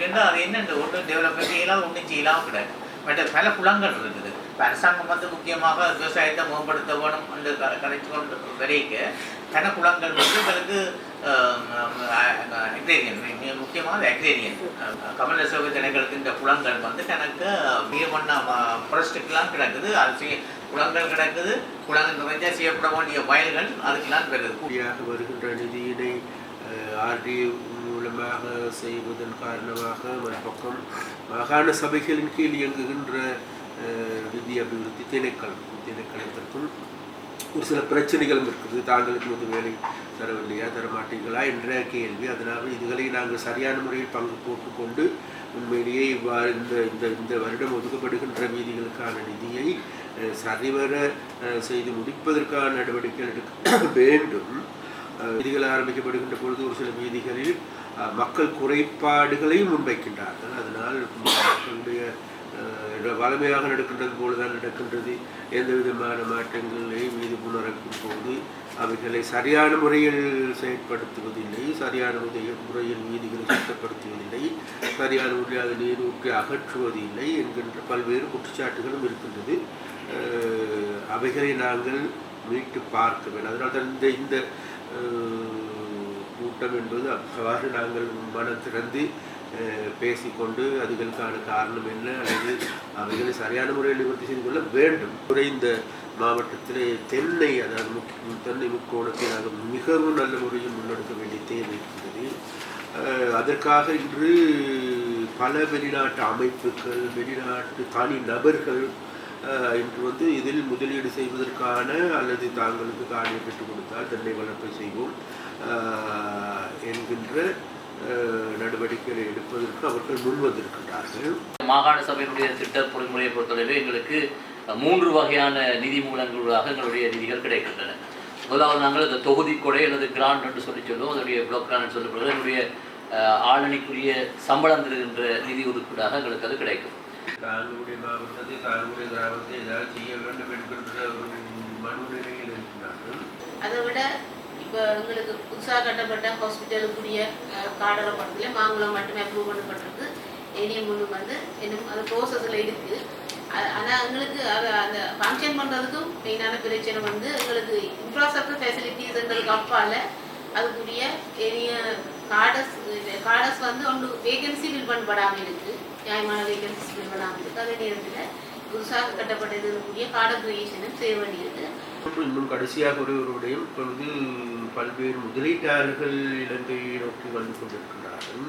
விட்டுன்னா அது என்ன ஒன்றும் டெவலப் செய்யலாம் ஒன்றும் செய்யலாம் கிடையாது மற்ற பல குளங்கள் இருக்குது இப்போ அரசாங்கம் வந்து முக்கியமாக விவசாயத்தை மேம்படுத்த வேணும் என்று க- கொண்டு வரைக்க தன குளங்கள் வந்து உங்களுக்கு அக்ரேரியன் முக்கியமாக அக்ரேரியன் கமல சேவை இந்த குளங்கள் வந்து கணக்கு பீமண்ணா ஃபாரஸ்ட்டுக்கெலாம் கிடக்குது அது செய்ய குளங்கள் கிடக்குது குளங்கள் நிறைஞ்சா செய்யப்பட வேண்டிய வயல்கள் அதுக்கெல்லாம் வருது வருகின்ற நிதியினை ஆர்டி மூலமாக செய்வதன் காரணமாக மறுபக்கம் மாகாண சபைகளின் கீழ் இயங்குகின்ற நிதி அபிவிருத்தி திணைக்களம் திணைக்களத்திற்கும் ஒரு சில பிரச்சனைகளும் இருக்குது. தாங்களுக்கு வந்து வேலை தரவில்லையா தரமாட்டீங்களா என்ற கேள்வி. அதனால் இதுகளை நாங்கள் சரியான முறையில் பங்கு போட்டுக்கொண்டு உண்மையிலேயே இவ்வாறு இந்த இந்த இந்த வருடம் ஒதுக்கப்படுகின்ற வீதிகளுக்கான நிதியை சரிவர செய்து முடிப்பதற்கான நடவடிக்கைகள் எடுக்க வேண்டும். வீதிகள் ஆரம்பிக்கப்படுகின்ற பொழுது ஒரு சில வீதிகளில் மக்கள் குறைபாடுகளையும் முன்வைக்கின்றார்கள். அதனால் மக்களுடைய வளமையாக நடக்கின்றது போலதான் நடக்கின்றது. எந்த விதமான மாற்றங்களை மீது புனரக்கும் போது அவைகளை சரியான முறையில் செயற்படுத்துவதில்லை சரியான முறையில் முறையில் வீதிகளை சுத்தப்படுத்துவதில்லை சரியான முறையில் அதை நீரூற்றி அகற்றுவதில்லை என்கின்ற பல்வேறு குற்றச்சாட்டுகளும் இருக்கின்றது. அவைகளை நாங்கள் மீட்டு பார்க்க வேண்டும். அதனால் தான் இந்த இந்த கூட்டம் என்பது அவ்வாறு நாங்கள் மனம் திறந்து பேசிக்கொண்டு அதுகளுக்கான காரணம் என்ன அல்லது அவைகளை சரியான முறையில் நிவர்த்தி செய்து கொள்ள வேண்டும். குறைந்த மாவட்டத்திலே தென்னை அதாவது முக் தென்னை முக்கோணத்தை நாங்கள் மிகவும் நல்ல முறையில் முன்னெடுக்க வேண்டிய தேவை இருக்கின்றது. அதற்காக இன்று பல வெளிநாட்டு அமைப்புகள் வெளிநாட்டு தனி நபர்கள் இன்று வந்து இதில் முதலீடு செய்வதற்கான அல்லது தாங்களுக்கு காணியை பெற்றுக் கொடுத்தால் தென்னை வளர்ப்பை செய்வோம். என்கின்ற நடவடிக்கைகளை எடுப்பதற்கு அவர்கள் முன்வந்திருக்கின்றார்கள் மாகாண சபையினுடைய திட்ட பொறிமுறையை பொறுத்தளவு எங்களுக்கு மூன்று வகையான நிதி மூலங்களாக எங்களுடைய நிதிகள் கிடைக்கின்றன. முதலாவது நாங்கள் இந்த தொகுதி கொடை அல்லது கிராண்ட் என்று சொல்லி சொல்லுவோம். அதனுடைய பிளாக் கிராண்ட் சொல்லப்படுறது என்னுடைய ஆளணிக்குரிய சம்பளம் தருகின்ற நிதி ஒதுக்கீடாக எங்களுக்கு அது கிடைக்கும். தாங்களுடைய மாவட்டத்தை தாங்களுடைய கிராமத்தை ஏதாவது செய்ய வேண்டும் என்கின்ற ஒரு மனநிலையில் இருக்கிறார்கள் அதை விட இப்போ எங்களுக்கு புதுசாக கட்டப்பட்ட ஹாஸ்பிட்டலுக்குரிய காடலை படத்தில் மாங்குளம் மட்டுமே அப்ரூவ் பண்ணப்பட்டிருக்கு. ஏனியம் ஒன்று வந்து இன்னும் அது ப்ரோசஸில் இருக்குது ஆனால் எங்களுக்கு அதை அந்த ஃபங்க்ஷன் பண்ணுறதுக்கும் மெயினான பிரச்சனை வந்து எங்களுக்கு இன்ஃப்ராஸ்ட்ரக்சர் ஃபெசிலிட்டிஸ் எங்களுக்கு அப்பால். அதுக்குரிய ஏனிய காடஸ் காடஸ் வந்து ஒன்று வேகன்சி ஃபில் பண்ணப்படாமல் இருக்குது நியாயமான வேகன்சி ஃபில் பண்ணாமல் அதே நேரத்தில் புதுசாக கட்டப்பட்ட காட கிரியேஷனும் செய்ய வேண்டியது இன்னும் கடைசியாக ஒரு ஒரு விடயம் இப்பொழுது பல்வேறு முதலீட்டாளர்கள் இலங்கையை நோக்கி வந்து கொண்டிருக்கிறார்கள்